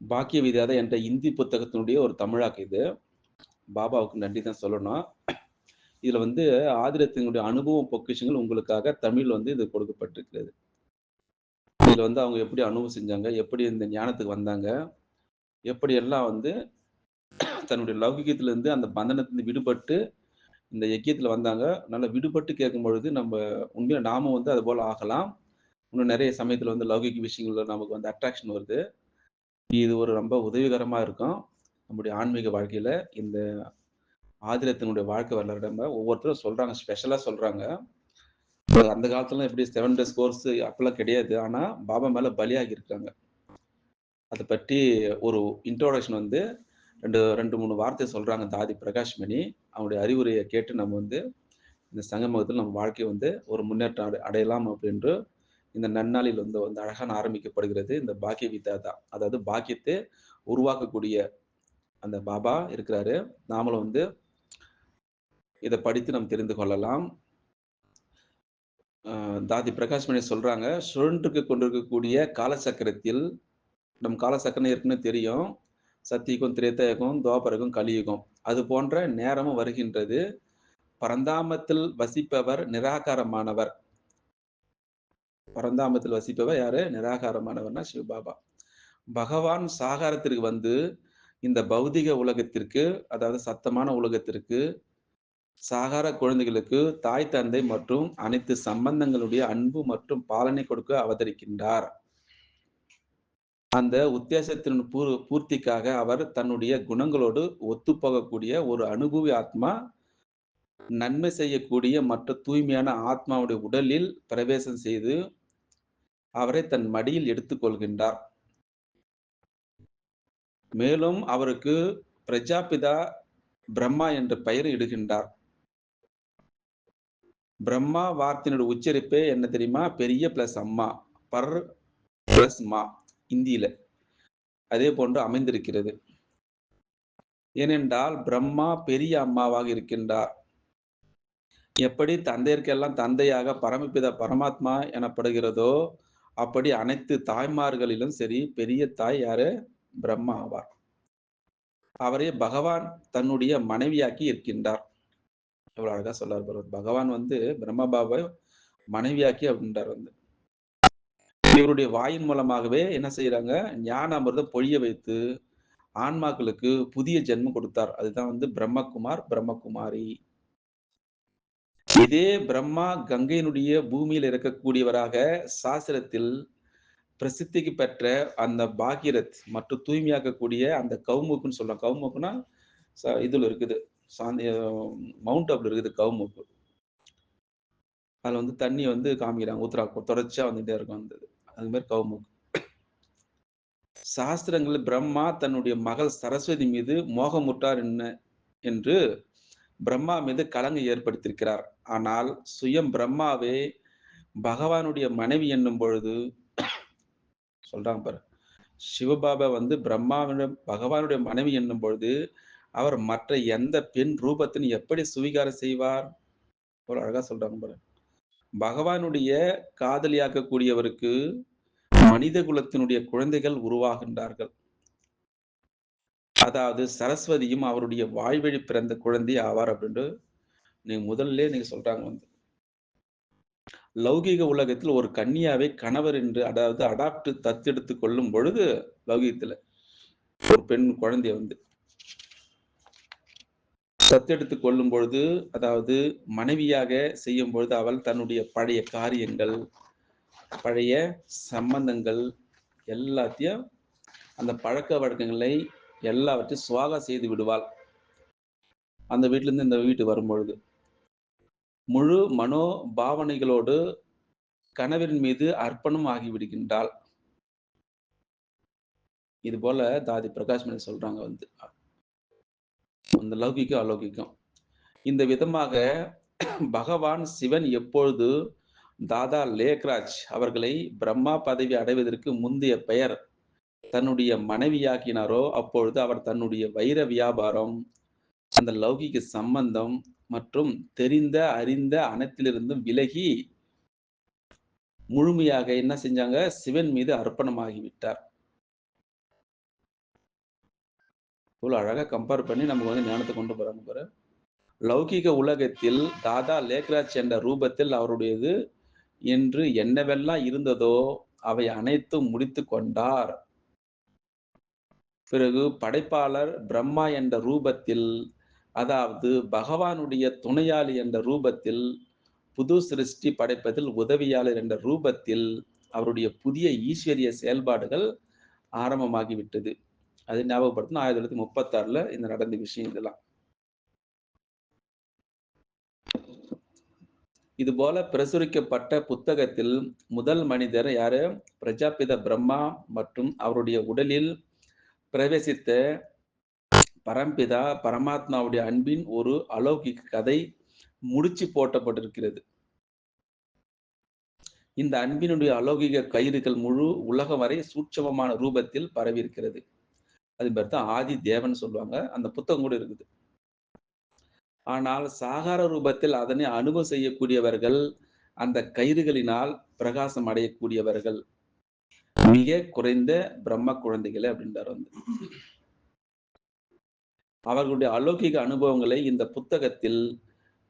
பாக்கிய விதாதா என்ற இந்தி புத்தகத்தினுடைய ஒரு தமிழாக்கம் இது. பாபாவுக்கு நன்றி தான் சொல்லணும். இதுல வந்து ஆதிரத்தினுடைய அனுபவம் பொக்கிஷங்கள் உங்களுக்காக தமிழ் வந்து இது கொடுக்கப்பட்டிருக்கிறது. இதுல வந்து அவங்க எப்படி அனுபவம் செஞ்சாங்க எப்படி இந்த ஞானத்துக்கு வந்தாங்க எப்படி எல்லாம் வந்து தன்னுடைய லௌகிகத்துல இருந்து அந்த பந்தனத்திலிருந்து விடுபட்டு இந்த யக்கியத்தில் வந்தாங்க. நல்லா விடுபட்டு கேட்கும் பொழுது நம்ம உண்மையா நாமும் வந்து அது போல ஆகலாம். இன்னும் நிறைய சமயத்தில் வந்து லௌகிக விஷயங்கள்ல நமக்கு வந்து அட்ராக்ஷன் வருது. இது ஒரு ரொம்ப உதவிகரமாக இருக்கும். நம்முடைய ஆன்மீக வாழ்க்கையில் இந்த ஆதிரத்தினுடைய வாழ்க்கை வரலாறு நம்ம ஒவ்வொருத்தரும் சொல்கிறாங்க ஸ்பெஷலாக சொல்கிறாங்க அந்த காலத்துல எப்படி செவன் டேஸ் கோர்ஸ் அப்பெல்லாம் கிடையாது. ஆனா பாபா மேல பலியாகி இருக்காங்க. அதை பற்றி ஒரு இன்ட்ரோடக்ஷன் வந்து ரெண்டு ரெண்டு மூணு வார்த்தை சொல்றாங்க தாதி பிரகாஷ்மணி. அவனுடைய அறிவுரையை கேட்டு நம்ம வந்து இந்த சங்கமகத்தில் நம்ம வாழ்க்கையை வந்து ஒரு முன்னேற்றம் அடை அடையலாம் அப்படின்று இந்த நன்னாளில் வந்து வந்து அழகான ஆரம்பிக்கப்படுகிறது. இந்த பாக்கிய வித்தாதா அதாவது பாக்கியத்தை உருவாக்கக்கூடிய அந்த பாபா இருக்கிறாரு. நாமளும் வந்து இதை படித்து நாம் தெரிந்து கொள்ளலாம். ஆஹ் தாதி பிரகாஷ்மணி சொல்றாங்க சுழன்றுக்கு கொண்டிருக்கக்கூடிய காலசக்கரத்தில் நம் காலசக்கரம் ஏற்கனவே தெரியும். சத்தியுகம் திரேத்தயகம் துவாபரகம் கலியுகம். அது போன்ற நேரமும் வருகின்றது. பரந்தாமத்தில் வசிப்பவர் நிராகாரமானவர். பரந்தாமத்தில் வசிப்பவர் யாரு? நிராகாரமானவர்னா சிவபாபா பகவான் சாகாரத்திற்கு வந்து இந்த பௌதிக உலகத்திற்கு அதாவது சத்தமான உலகத்திற்கு சாகார குழந்தைகளுக்கு தாய் தந்தை மற்றும் அனைத்து சம்பந்தங்களுடைய அன்பு மற்றும் பாலனை கொடுக்க அவதரிக்கின்றார். அந்த உத்தேசத்தின் பூர்த்திக்காக அவர் தன்னுடைய குணங்களோடு ஒத்துப்போகக்கூடிய ஒரு அனுபவி ஆத்மா நன்மை செய்யக்கூடிய மற்ற தூய்மையான ஆத்மாவுடைய உடலில் பிரவேசம் செய்து அவரை தன் மடியில் எடுத்துக்கொள்கின்றார். மேலும் அவருக்கு பிரஜாபிதா பிரம்மா என்ற பெயர் இடுகின்றார். பிரம்மா வார்த்தையினுடைய உச்சரிப்பே என்ன தெரியுமா? பெரிய பிளஸ் அம்மா பர் பிளஸ் மா இந்தியில. அதே போன்று அமைந்திருக்கிறது. ஏனென்றால் பிரம்மா பெரிய அம்மாவாக இருக்கின்றார். எப்படி தந்தையர்க்கெல்லாம் தந்தையாக பரமபித பரமாத்மா எனப்படுகிறதோ அப்படி அனைத்து தாய்மார்களிலும் சரி பெரிய தாய் யாரு? பிரம்மா ஆவார். அவரே பகவான் தன்னுடைய மனைவியாக்கி இருக்கின்றார். எவ்வளவு அழகா சொல்லார் பகவான் வந்து பிரம்மபாபாவை மனைவியாக்கி அப்படின்றார் வந்து. இவருடைய வாயின் மூலமாகவே என்ன செய்யறாங்க ஞான அமிர்தம் பொழிய வைத்து ஆன்மாக்களுக்கு புதிய ஜென்மம் கொடுத்தார். அதுதான் வந்து பிரம்மகுமார் பிரம்மகுமாரி. இதே பிரம்மா கங்கையினுடைய பூமியில் இருக்கக்கூடியவராக சாஸ்திரத்தில் பிரசித்திக்கு பெற்ற அந்த பாகிரத் மற்றும் தூய்மையாக்கக்கூடிய அந்த கவுமுக்குன்னு சொல்லலாம் கவுமுக்குன்னா இதுல இருக்குது. சாந்தி மவுண்ட் அப்ல இருக்குது கவுமுக்கு அதுல வந்து தண்ணி வந்து காமிக்கிறாங்க. ஊத்துறா தொடர்ச்சியா வந்துட்டே இருக்கும் அந்த அது மாதிரி கவுமுக்கு சாஸ்திரங்கள் பிரம்மா தன்னுடைய மகள் சரஸ்வதி மீது மோகமுட்டார் என்ன? என்று பிரம்மா மீது கலங்கு ஏற்படுத்தியிருக்கிறார். ஆனால் சுயம் பிரம்மாவே பகவானுடைய மனைவி என்னும் பொழுது சொல்றாங்க பாரு. சிவபாபா வந்து பிரம்மாவிடம் பகவானுடைய மனைவி என்னும் பொழுது அவர் மற்ற எந்த பெண் ரூபத்தின் எப்படி சுவீகாரம் செய்வார்? ஒரு அழகா சொல்றாங்க பாரு. பகவானுடைய காதலியாக்கக்கூடியவருக்கு மனித குலத்தினுடைய குழந்தைகள் உருவாகின்றார்கள். அதாவது சரஸ்வதியும் அவருடைய வாய்வழி பிறந்த குழந்தை ஆவார் அப்படின்ட்டு நீங்க முதல்ல நீங்க சொல்றாங்க வந்து. லௌகீக உலகத்தில் ஒரு கன்னியாவை கணவர் என்று அதாவது அடாப்ட் தத்தெடுத்து கொள்ளும் பொழுது லௌகீகத்துல ஒரு பெண் குழந்தைய வந்து. தத்தெடுத்து கொள்ளும் பொழுது அதாவது மனைவியாக செய்யும் பொழுது அவள் தன்னுடைய பழைய காரியங்கள் பழைய சம்பந்தங்கள் எல்லாத்தையும் அந்த பழக்க வழக்கங்களை எல்லாவற்றையும் சுவாகம் செய்து விடுவாள். அந்த வீட்டிலேருந்து இந்த வீட்டு வரும்பொழுது முழு மனோ பாவனைகளோடு கணவரின் மீது அர்ப்பணம் ஆகிவிடுகின்றாள் இது போல தாதி பிரகாஷ்மணி சொல்றாங்க வந்து. அந்த லௌகிக்கம் அலௌகிக்கும் இந்த விதமாக பகவான் சிவன் எப்பொழுது தாதா லேக்ராஜ் அவர்களை பிரம்மா பதவி அடைவதற்கு முந்தைய பெயர் தன்னுடைய மனைவியாக்கினாரோ அப்பொழுது அவர் தன்னுடைய வைர வியாபாரம் அந்த லௌகிக சம்பந்தம் மற்றும் தெரிந்த அறிந்த அனைத்திலிருந்தும் விலகி முழுமையாக என்ன செஞ்சாங்க சிவன் மீது அர்ப்பணமாகிவிட்டார் இவ்வளோ அழகா கம்பேர் பண்ணி நமக்கு வந்து ஞானத்தை கொண்டு போறாங்க பாரு. லௌகிக உலகத்தில் தாதா லேக்ராஜ் என்ற ரூபத்தில் அவருடையது என்று என்னவெல்லாம் இருந்ததோ அவை அனைத்தும் முடித்து கொண்டார். பிறகு படைப்பாளர் பிரம்மா என்ற ரூபத்தில் அதாவது பகவானுடைய துணையாளி என்ற ரூபத்தில் புது சிருஷ்டி படைப்பதில் உதவியாளர் என்ற ரூபத்தில் அவருடைய புதிய ஈஸ்வரிய செயல்பாடுகள் ஆரம்பமாகிவிட்டது. அது ஞாபகப்படுத்தணும் 1936ல இந்த நடந்த விஷயம் இதெல்லாம். இதுபோல பிரசுரிக்கப்பட்ட புத்தகத்தில் முதல் மனிதர் யாரு? பிரஜாபித பிரம்மா மற்றும் அவருடைய உடலில் பிரவேசித்த பரம்பிதா பரமாத்மாவுடைய அன்பின் ஒரு அலௌகிக கதை முடிச்சு போட்டப்பட்டிருக்கிறது. இந்த அன்பினுடைய அலௌகிக கயிறுகள் முழு உலகம் வரை சூட்சமமான ரூபத்தில் பரவியிருக்கிறது. அது பேர் தான் ஆதி தேவன் சொல்லுவாங்க. அந்த புத்தகம் கூட இருக்குது. ஆனால் சாகார ரூபத்தில் அதனை அனுபவம் செய்யக்கூடியவர்கள் அந்த கயிறுகளினால் பிரகாசம் அடையக்கூடியவர்கள். மிக குறைந்த பிரம்ம குழந்தைகளை அப்படின்றார் வந்து. அவர்களுடைய அலௌகிக அனுபவங்களை இந்த புத்தகத்தில்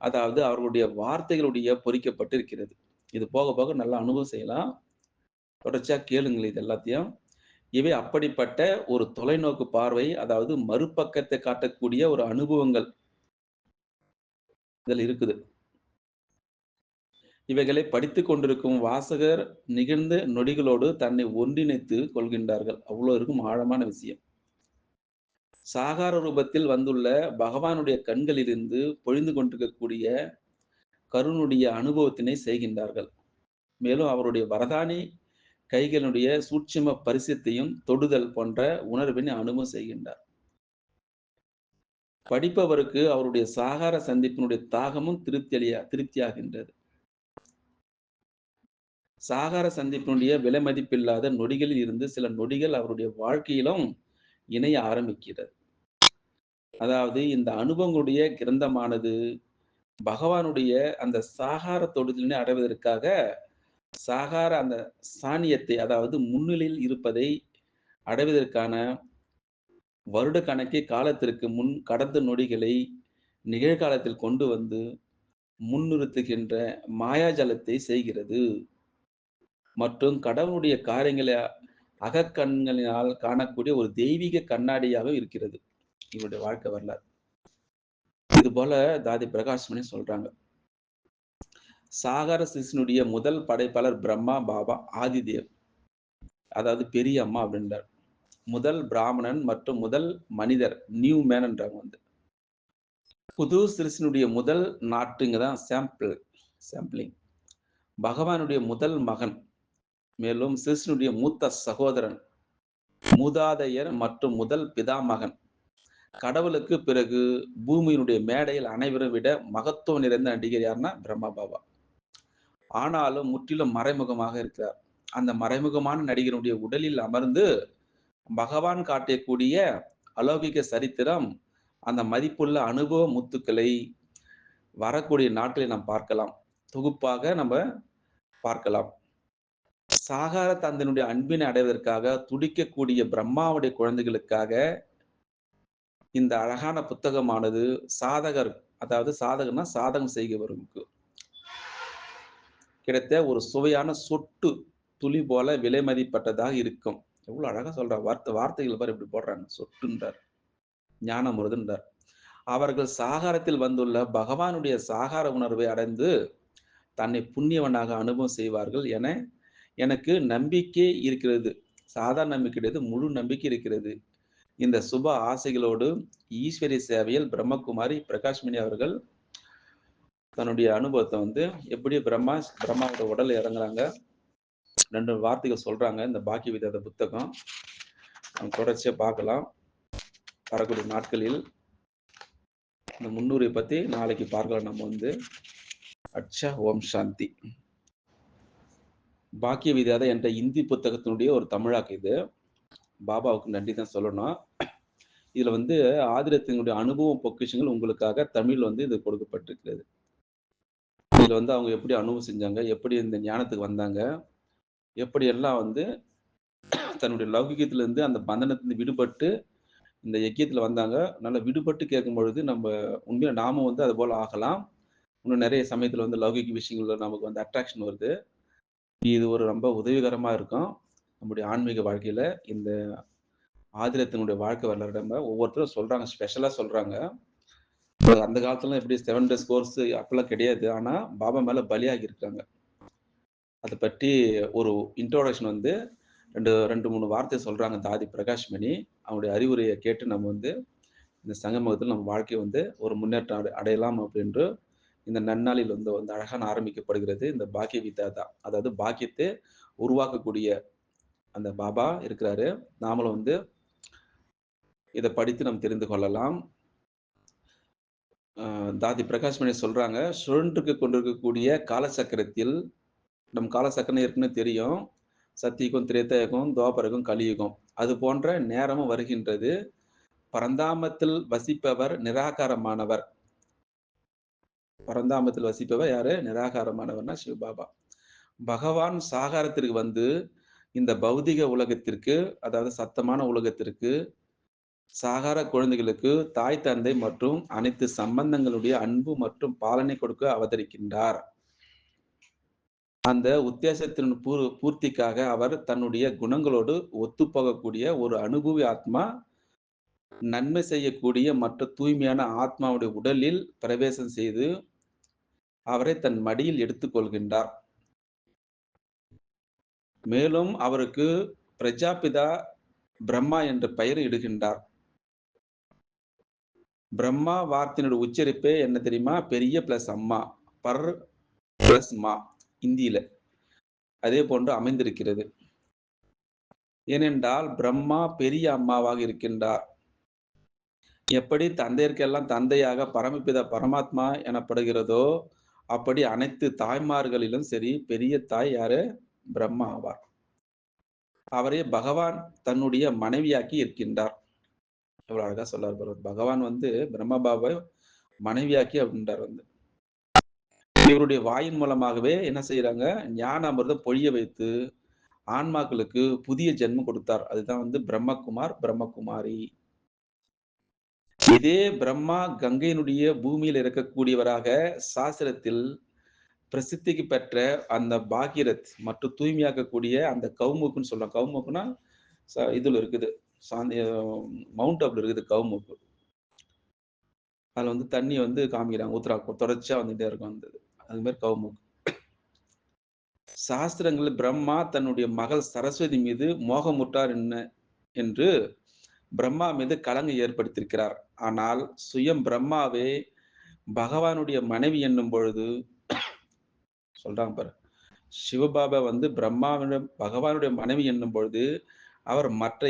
அதாவது அவர்களுடைய வார்த்தைகளுடைய பொறிக்கப்பட்டு இருக்கிறது இது போக போக நல்லா அனுபவம் செய்யலாம். தொடர்ச்சியா கேளுங்கள் இது எல்லாத்தையும். இவை அப்படிப்பட்ட ஒரு தொலைநோக்கு பார்வை அதாவது மறுபக்கத்தை காட்டக்கூடிய ஒரு அனுபவங்கள். இதில் இருக்குது. இவைகளை படித்துக் கொண்டிருக்கும் வாசகர் நிகழ்ந்த நொடிகளோடு தன்னை ஒன்றிணைத்துக் கொள்கின்றார்கள். அவ்வளோ இருக்கும் ஆழமான விஷயம். சாகார ரூபத்தில் வந்துள்ள பகவானுடைய கண்களிலிருந்து பொழிந்து கொண்டிருக்கக்கூடிய கருணுடைய அனுபவத்தினை செய்கின்றார்கள். மேலும் அவருடைய வரதானி கைகளுடைய சூட்சும பரிசத்தையும் தொடுதல் போன்ற உணர்வினை அனுபவம் செய்கின்றார். படிப்பவருக்கு அவருடைய சாகார சந்திப்பினுடைய தாகமும் திருப்தியலியா திருப்தியாகின்றது. சாகார சந்திப்பினுடைய விலை மதிப்பில்லாத நொடிகளில் இருந்து சில நொடிகள் அவருடைய வாழ்க்கையிலும் இணைய ஆரம்பிக்கிறது. அதாவது இந்த அனுபவங்களுடைய கிரந்தமானது பகவானுடைய அந்த சாகார தொடுதலினை அடைவதற்காக சாகார அந்த சாணியத்தை அதாவது முன்னிலையில் இருப்பதை அடைவதற்கான வருட கணக்கே காலத்திற்கு முன் கடந்த நொடிகளை நிகழ்காலத்தில் கொண்டு வந்து முன்னிறுத்துகின்ற மாயாஜலத்தை செய்கிறது. மற்றும் கடவுளுடைய காரியங்களை அகக்கண்களினால் காணக்கூடிய ஒரு தெய்வீக கண்ணாடியாக இருக்கிறது. இவருடைய வாழ்க்கை வரலாறு. இது போல தாதி பிரகாஷ்மணி சொல்றாங்க. சாகார சிசுனுடைய முதல் படைப்பாளர் பிரம்மா, பாபா, ஆதிதேவ். அதாவது பெரிய அம்மா அப்படின்றார். முதல் பிராமணன் மற்றும் முதல் மனிதர் நியூ மேன்ன்றாங்க வந்து. புது சிருஷ்டியினுடைய முதல் நாட்டுங்க தான் சாம்பிள் சாம்பிளிங். பகவானுடைய முதல் மகன். மேலும் சிசுனுடைய மூத்த சகோதரன். மூதாதையர் மற்றும் முதல் பிதாமகன். கடவுளுக்கு பிறகு பூமியினுடைய மேடையில் அனைவரும் விட மகத்துவம் நிறைந்த நடிகர் யாருன்னா பிரம்மா பாபா. ஆனாலும் முற்றிலும் மறைமுகமாக இருக்கிறார். அந்த மறைமுகமான நடிகருடைய உடலில் அமர்ந்து பகவான் காட்டக்கூடிய அலௌகிக சரித்திரம் அந்த மதிப்புள்ள அனுபவ முத்துக்களை வரக்கூடிய நாட்களை நாம் பார்க்கலாம். தொகுப்பாக நம்ம பார்க்கலாம். சாகார தந்தனுடைய அன்பினை அடைவதற்காக துடிக்கக்கூடிய பிரம்மாவுடைய குழந்தைகளுக்காக இந்த அழகான புத்தகமானது சாதகர் அதாவது சாதகர்னா சாதகம் செய்கிறவருக்கு கிடைத்த ஒரு சுவையான சொட்டு துளி போல விலை மதிப்பட்டதாக இருக்கும். எவ்வளவு அழகா சொல்ற வார்த்தை வார்த்தைகள் பாரு இப்படி போடுறாங்க. சொட்டுன்றார். ஞானமுருதுன்றார். அவர்கள் சாகாரத்தில் வந்துள்ள பகவானுடைய சாகார உணர்வை அடைந்து தன்னை புண்ணியவனாக அனுபவம் செய்வார்கள் என எனக்கு நம்பிக்கை இருக்கிறது. சாதாரண நம்பிக்கை கிடையாது. முழு நம்பிக்கை இருக்கிறது. இந்த சுப ஆசைகளோடு ஈஸ்வரிய சேவையில் பிரம்மகுமாரி பிரகாஷ்மணி அவர்கள் தன்னுடைய அனுபவத்தை வந்து எப்படி பிரம்மா பிரம்மாவோட உடல் இறங்குறாங்க. ரெண்டு வார்த்தைகள் சொல்றாங்க. இந்த பாக்கி விதாத புத்தகம். நம்ம தொடர்ச்சியா பார்க்கலாம். வரக்கூடிய நாட்களில். இந்த முன்னூரை பத்தி நாளைக்கு பார்க்கலாம் நம்ம வந்து. அச்சா ஓம் சாந்தி. பாக்கிய விதாத என்ற இந்தி புத்தகத்தினுடைய ஒரு தமிழாக்கு இது. பாபாவுக்கு நன்றி தான் சொல்லணும். இதுல வந்து ஆதிரத்தினுடைய அனுபவ பொக்கிஷங்கள் உங்களுக்காக தமிழ் வந்து இது கொடுக்கப்பட்டிருக்கிறது. இதுல வந்து அவங்க எப்படி அனுபவம் செஞ்சாங்க? எப்படி இந்த ஞானத்துக்கு வந்தாங்க? எப்படி எல்லாம் வந்து தன்னுடைய லௌகிகத்திலிருந்து அந்த பந்தனத்திலிருந்து விடுபட்டு இந்த யக்கியத்தில் வந்தாங்க. நல்லா விடுபட்டு கேட்கும்பொழுது, நம்ம உண்மையில நாமும் வந்து அது போல ஆகலாம். இன்னும் நிறைய சமயத்துல வந்து லௌகிக விஷயங்கள்ல நமக்கு வந்து அட்ராக்ஷன் வருது. இது ஒரு ரொம்ப உதவிகரமாக இருக்கும். நம்முடைய ஆன்மீக வாழ்க்கையில் இந்த ஆதிரத்தினுடைய வாழ்க்கை வரலாறுல ஒவ்வொருத்தரும் சொல்கிறாங்க ஸ்பெஷலாக சொல்கிறாங்க அந்த காலத்துல எப்படி செவன் டேஸ் கோர்ஸ் அப்பெல்லாம் கிடையாது. ஆனால் பாபா மேலே பலியாகி இருக்காங்க. அதை பற்றி ஒரு இன்ட்ரோடக்ஷன் வந்து 2 2, 3 வார்த்தை சொல்கிறாங்க தாதி பிரகாஷ்மணி. அவனுடைய அறிவுரையை கேட்டு நம்ம வந்து இந்த சங்கமகத்தில் நம்ம வாழ்க்கையை வந்து ஒரு முன்னேற்றம் அடை அடையலாம் அப்படின்று இந்த நன்னாளில் வந்து வந்து அழகான ஆரம்பிக்கப்படுகிறது. இந்த பாக்கிய விதாதா. அதாவது பாக்கியத்தை உருவாக்கக்கூடிய அந்த பாபா இருக்கிறாரு. நாமளும் வந்து இதை படித்து நாம் தெரிந்து கொள்ளலாம். தாதி பிரகாஷ் மணி சொல்றாங்க, சுழன்றுக்கு கொண்டிருக்கக்கூடிய காலசக்கரத்தில் நம் காலசக்கரம் இருக்குன்னு தெரியும். சத்தியுகம், திரேதாயுகம், துவாபரகம், கலியுகம். அது போன்ற நேரமும் வருகின்றது. பரந்தாமத்தில் வசிப்பவர் நிராகாரமானவர். பரந்தாமத்தில் வசிப்பவர் யாரு? நிராகாரமானவர்னா சிவபாபா. பகவான் சாகாரத்திற்கு வந்து இந்த பௌதிக உலகத்திற்கு, அதாவது சத்தமான உலகத்திற்கு, சாகார குழந்தைகளுக்கு தாய், தந்தை மற்றும் அனைத்து சம்பந்தங்களுடைய அன்பு மற்றும் பாலனை கொடுக்க அவதரிக்கின்றார். அந்த உத்தேசத்தின் பூர் பூர்த்திக்காக அவர் தன்னுடைய குணங்களோடு ஒத்துப்போகக்கூடிய ஒரு அனுபவி ஆத்மா, நன்மை செய்யக்கூடிய மற்ற தூய்மையான ஆத்மாவுடைய உடலில் பிரவேசம் செய்து, அவரை தன் மடியில் எடுத்துக் கொள்கின்றார். மேலும் அவருக்கு பிரஜாபிதா பிரம்மா என்ற பெயர் இடுகின்றார். பிரம்மா வார்த்தையினுடைய உச்சரிப்பே என்ன தெரியுமா? பெரிய பிளஸ் அம்மா. பர் பிளஸ் மா. இந்தியில. அதே போன்று அமைந்திருக்கிறது. ஏனென்றால் பிரம்மா பெரிய அம்மாவாக இருக்கின்றார். எப்படி தந்தையர்க்கெல்லாம் தந்தையாக பரமபிதா பரமாத்மா எனப்படுகிறதோ, அப்படி அனைத்து தாய்மார்களிலும் சரி, பெரிய தாய் யாரு? பிரம்மா ஆவார். அவரே பகவான் தன்னுடைய மனைவியாக்கி இருக்கின்றார். எவ்வளவு அழகா சொல்லார் பகவான் வந்து பிரம்ம பாபாவை மனைவியாக்கி அப்படின்றார் வந்து. இவருடைய வாயின் மூலமாகவே என்ன செய்யறாங்க ஞான அமிர்தம் பொழிய வைத்து, ஆன்மாக்களுக்கு புதிய ஜென்மம் கொடுத்தார். அதுதான் வந்து பிரம்மகுமார், பிரம்மகுமாரி. இதே பிரம்மா கங்கையினுடைய பூமியில் இருக்கக்கூடியவராக சாஸ்திரத்தில் பிரசித்திக்கு பெற்ற அந்த பாகீரத் மற்றும் தூய்மையாக்கக்கூடிய அந்த கௌமுக்குன்னு சொல்லலாம் கௌமுக்குன்னா ச இதுல இருக்குது. சாந்தி மவுண்ட் அப்ல இருக்குது கௌமுக்கு. அதில் வந்து தண்ணி வந்து காமிக்கிறாங்க. ஊத்துறா தொடர்ச்சியாக வந்துட்டே இருக்கும் அந்த அதுமாரி அது சாஸ்திரங்களில் பிரம்மா தன்னுடைய மகள் சரஸ்வதி மீது மோகமுட்டார் என்ன என்று பிரம்மா மீது கலங்கு ஏற்படுத்தியிருக்கிறார். ஆனால் சுயம் பிரம்மாவே பகவானுடைய மனைவி என்னும் பொழுது சொல்றாங்க பாரு. சிவபாபா வந்து பிரம்மாவிடம் பகவானுடைய மனைவி என்னும் பொழுது, அவர் மற்ற